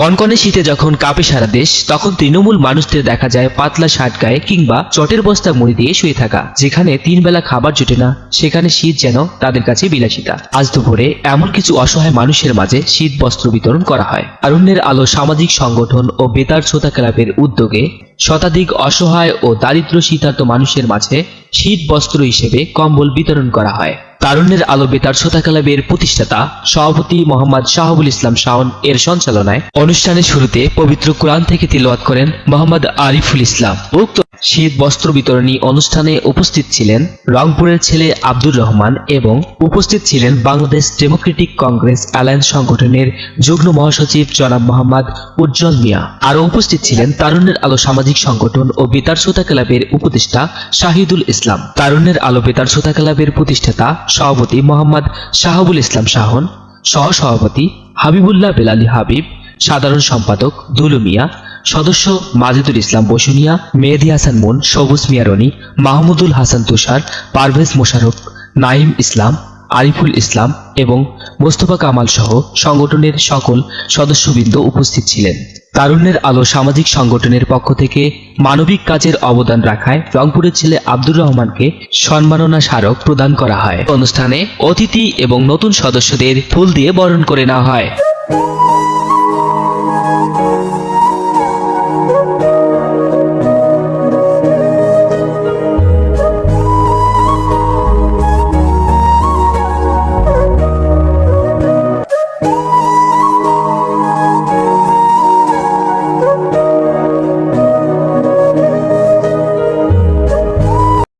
কনকনে শীতে যখন কাঁপে সারা দেশ, তখন তৃণমূল মানুষদের দেখা যায় পাতলা শার্ট গায়ে কিংবা চটের বস্তা মুড়ি দিয়ে শুয়ে থাকা, যেখানে তিন বেলা খাবার জোটে না, সেখানে শীত যেন তাদের কাছে বিলাসিতা। আজ দুপুরে এমন কিছু অসহায় মানুষের মাঝে শীত বস্ত্র বিতরণ করা হয়। তারুণ্যের আলো সামাজিক সংগঠন ও বেতার শ্রোতা ক্লাবের উদ্যোগে শতাধিক অসহায় ও দারিদ্র শীতার্ত মানুষের মাঝে শীত বস্ত্র হিসেবে কম্বল বিতরণ করা হয়। তারুণ্যের আলো বেতার শ্রোতা ক্লাবের প্রতিষ্ঠাতা সভাপতি মোহাম্মদ শাহবুল ইসলাম শাওন এর সঞ্চালনায় অনুষ্ঠানের শুরুতে পবিত্র কোরআন থেকে তিলওয়াত করেন মোহাম্মদ আরিফুল ইসলাম। উক্ত শীত বস্ত্র বিতরণী অনুষ্ঠানে উপস্থিত ছিলেন রংপুরের ছেলে আব্দুর রহমান এবং উপস্থিত ছিলেন বাংলাদেশ ডেমোক্রেটিক কংগ্রেস অ্যালায়েন্স সংগঠনের যুগ্ম মহাসচিব জনাব মোহাম্মদ উজ্জ্বল মিয়া। আরও উপস্থিত ছিলেন তারুণ্যের আলো সামাজিক সংগঠন ও বেতার শ্রোতা ক্লাবের উপদেষ্টা শাহিদুল ইসলাম। তারুণ্যের আলো বেতার শ্রোতা ক্লাবের প্রতিষ্ঠাতা সভাপতি মোহাম্মদ শাহাবুল ইসলাম শাহন সহ সভাপতি হাবিবুল্লাহ বেলালি হাবিব, সাধারণ সম্পাদক দুলু মিয়া, সদস্য মাজেদুল ইসলাম বসুনিয়া, মেহেদি হাসান মুন, সবুজ মিয়ারনি মাহমুদুল হাসান তুষার, পারভেজ মোশারফ নাইম ইসলাম, আরিফুল ইসলাম এবং মোস্তফা কামাল সহ সংগঠনের সকল সদস্যবৃন্দ উপস্থিত ছিলেন। তারুণ্যের আলো সামাজিক সংগঠনের পক্ষ থেকে মানবিক কাজের অবদান রাখায় রংপুরের ছেলে আব্দুর রহমানকে সম্মাননা স্মারক প্রদান করা হয়। অনুষ্ঠানে অতিথি এবং নতুন সদস্যদের ফুল দিয়ে বরণ করে নেওয়া হয়।